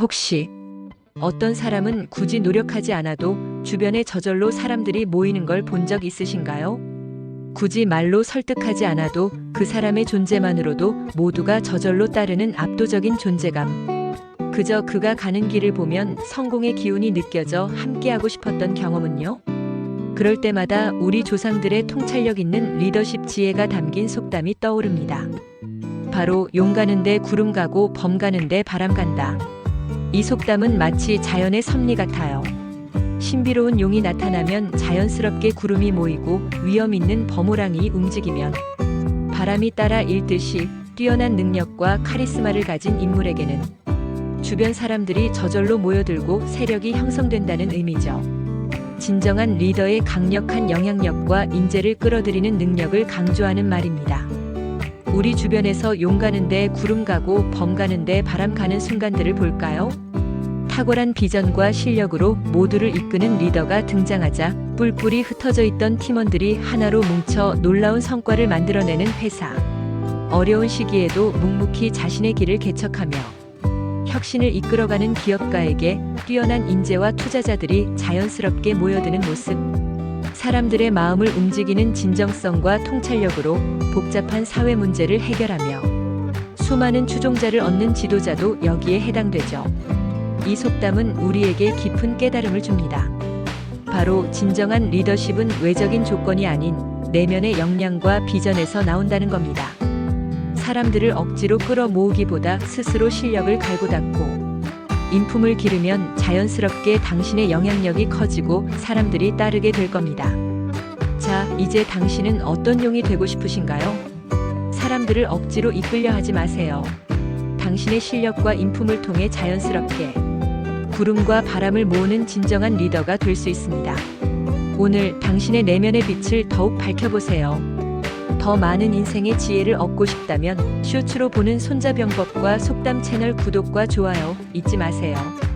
혹시 어떤 사람은 굳이 노력하지 않아도 주변에 저절로 사람들이 모이는 걸 본 적 있으신가요? 굳이 말로 설득하지 않아도 그 사람의 존재만으로도 모두가 저절로 따르는 압도적인 존재감. 그저 그가 가는 길을 보면 성공의 기운이 느껴져 함께하고 싶었던 경험은요? 그럴 때마다 우리 조상들의 통찰력 있는 리더십 지혜가 담긴 속담이 떠오릅니다. 바로 용 가는데 구름 가고 범 가는데 바람 간다. 이 속담은 마치 자연의 섭리 같아요. 신비로운 용이 나타나면 자연스럽게 구름이 모이고 위험 있는 범호랑이 움직이면 바람이 따라 일듯이 뛰어난 능력과 카리스마를 가진 인물에게는 주변 사람들이 저절로 모여들고 세력이 형성된다는 의미죠. 진정한 리더의 강력한 영향력과 인재를 끌어들이는 능력을 강조하는 말입니다. 우리 주변에서 용 가는데 구름 가고 범 가는데 바람 가는 순간들을 볼까요? 탁월한 비전과 실력으로 모두를 이끄는 리더가 등장하자 뿔뿔이 흩어져 있던 팀원들이 하나로 뭉쳐 놀라운 성과를 만들어내는 회사. 어려운 시기에도 묵묵히 자신의 길을 개척하며 혁신을 이끌어가는 기업가에게 뛰어난 인재와 투자자들이 자연스럽게 모여드는 모습. 사람들의 마음을 움직이는 진정성과 통찰력으로 복잡한 사회 문제를 해결하며 수많은 추종자를 얻는 지도자도 여기에 해당되죠. 이 속담은 우리에게 깊은 깨달음을 줍니다. 바로 진정한 리더십은 외적인 조건이 아닌 내면의 역량과 비전에서 나온다는 겁니다. 사람들을 억지로 끌어 모으기보다 스스로 실력을 갈고 닦고 인품을 기르면 자연스럽게 당신의 영향력이 커지고 사람들이 따르게 될 겁니다. 자, 이제 당신은 어떤 용이 되고 싶으신가요? 사람들을 억지로 이끌려 하지 마세요. 당신의 실력과 인품을 통해 자연스럽게 구름과 바람을 모으는 진정한 리더가 될 수 있습니다. 오늘 당신의 내면의 빛을 더욱 밝혀보세요. 더 많은 인생의 지혜를 얻고 싶다면 쇼츠로 보는 손자병법과 속담 채널 구독과 좋아요 잊지 마세요.